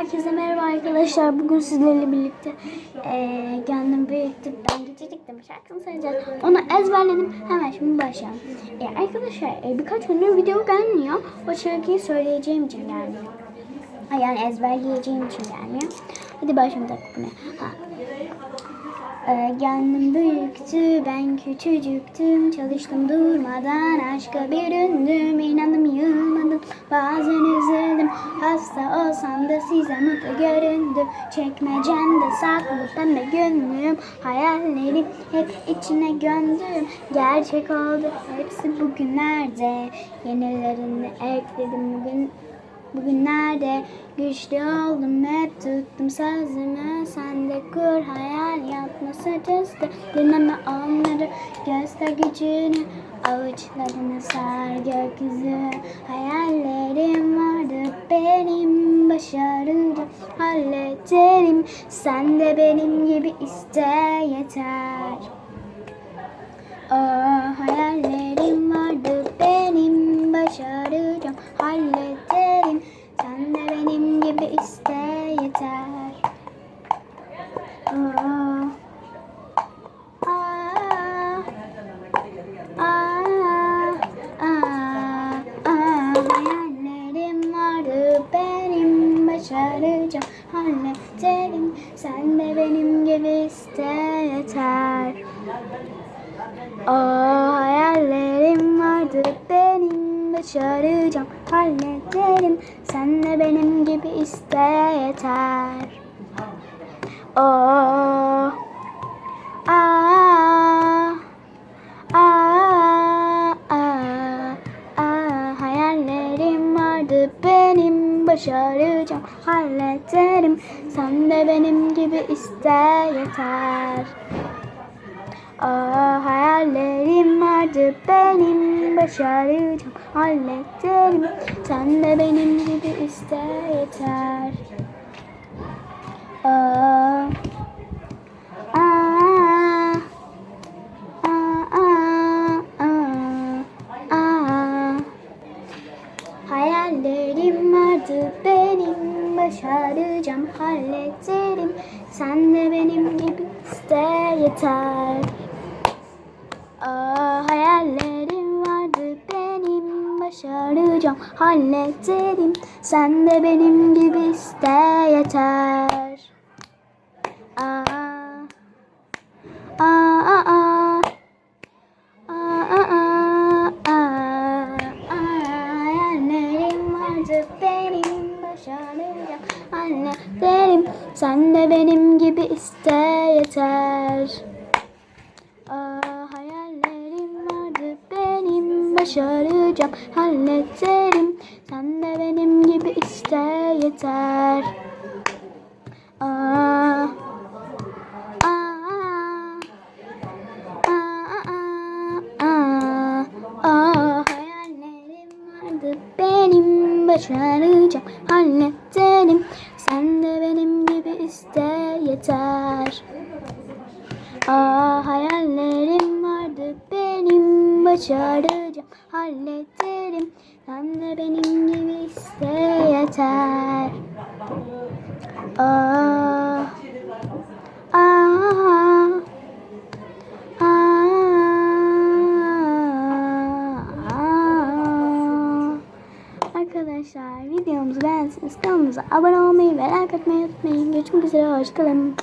Herkese merhaba arkadaşlar. Bugün sizlerle birlikte eee gönlüm büyüktü. Ben gececik demiş şarkısını söyleyeceğiz. Onu ezberledim. Hemen şimdi başlayalım. E, arkadaşlar e, birkaç gündür video gelmiyor. O şarkıyı söyleyeceğim için gelmiyor. Yani ezberleyeceğim için gelmiyor. Hadi başlayalım? Ha. Ee, gönlüm büyüktü, ben küçücüktüm. Çalıştım durmadan, aşka büründüm İnandım yılmadım, bazen üzüldüm. Hasta olsam da size mutlu göründüm. Çekmecemde saklı pembe günlüğüm Hayallerim hep içine gömdüm. Gerçek oldu hepsi bugünlerde. Yenilerini ekledim bugün Bugünlerde güçlü oldum hep tuttum sözümü. Sen de kur hayal yapma sırt üstü Dinleme onları göster gücünü. Avuçlarını sar gökyüzü. Hayallerim vardı benim Başaracağım hallederim Sen de benim gibi iste yeter. Aa, hayallerim vardı benim başaracağım hallederim sen de benim gibi iste yeter Aa, aa, aa, aa, aa. hayallerim vardı benim başaracağım. Hallederim sen de benim gibi iste yeter. Aa, hayallerim vardı benim başaracağım. Hallederim sen de benim gibi iste yeter başaracağım. Hallederim. Sen de benim gibi iste yeter. Aa, hayallerim vardı. Benim başaracağım. Hallederim. Sen de benim gibi iste yeter. Aa, aa, Vardı benim başaracağım hallederim. Sen de benim gibi iste yeter. Aa, hayallerim vardı benim başaracağım hallederim. Sen de benim gibi iste yeter Aa, aa, aa, aa. Aa, aa, aa, aa. Hayallerim vardı benim başaracağım hallederim sen de benim gibi iste yeter. Aa, hayallerim vardı benim başaracağım hallederim sen de benim gibi iste yeter. Aa. Hayallerim vardı benim başaracağım hallederim sen de benim iste yeter. Aa, hayallerim vardı benim başaracağım. Hallederim sen de benim gibi iste yeter Arkadaşlar videomuzu beğenseniz kanalımıza abone olmayı ve like atmayı unutmayın. Görüşmek üzere. Hoşçakalın.